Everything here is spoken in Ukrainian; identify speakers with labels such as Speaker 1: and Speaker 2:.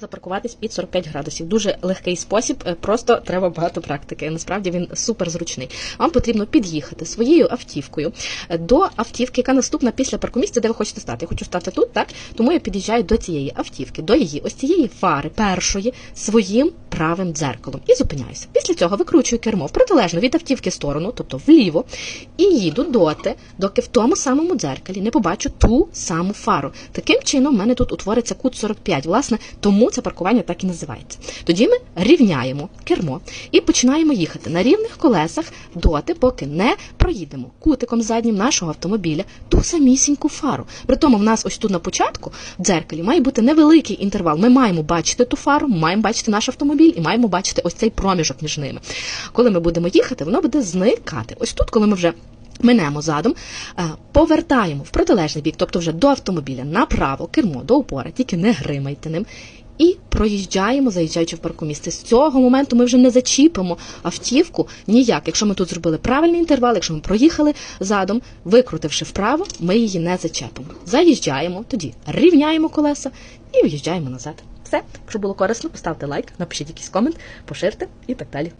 Speaker 1: Запаркуватись під 45 градусів. Дуже легкий спосіб, е, просто треба багато практики. Насправді він супер зручний. Вам потрібно під'їхати своєю автівкою е, до автівки, яка наступна після паркомісця, де ви хочете стати. Я хочу стати тут, так? Тому я під'їжджаю до цієї автівки, до її ось цієї фари першої своїм правим дзеркалом і зупиняюся. Після цього викручую кермо в протилежну від автівки сторону, тобто вліво, і їду доти, доки в тому самому дзеркалі не побачу ту саму фару. Таким чином, в мене тут утвориться кут 45. Власне, тому це паркування так і називається. Тоді ми рівняємо кермо і починаємо їхати на рівних колесах доти, поки не проїдемо кутиком заднім нашого автомобіля ту самісіньку фару. При тому в нас ось тут на початку в дзеркалі має бути невеликий інтервал. Ми маємо бачити ту фару, маємо бачити наш автомобіль і маємо бачити ось цей проміжок між ними. Коли ми будемо їхати, воно буде зникати. Ось тут, коли ми вже Минемо задом, е, повертаємо в протилежний бік, тобто вже до автомобіля направо, кермо до опори, тільки не гримайте ним. І проїжджаємо, заїжджаючи в паркомісце. З цього моменту ми вже не зачіпимо автівку ніяк. Якщо ми тут зробили правильний інтервал, якщо ми проїхали задом, викрутивши вправо, ми її не зачепимо. Заїжджаємо, тоді рівняємо колеса і в'їжджаємо назад. Все, якщо було корисно, поставте лайк, напишіть якийсь комент, поширте і так далі.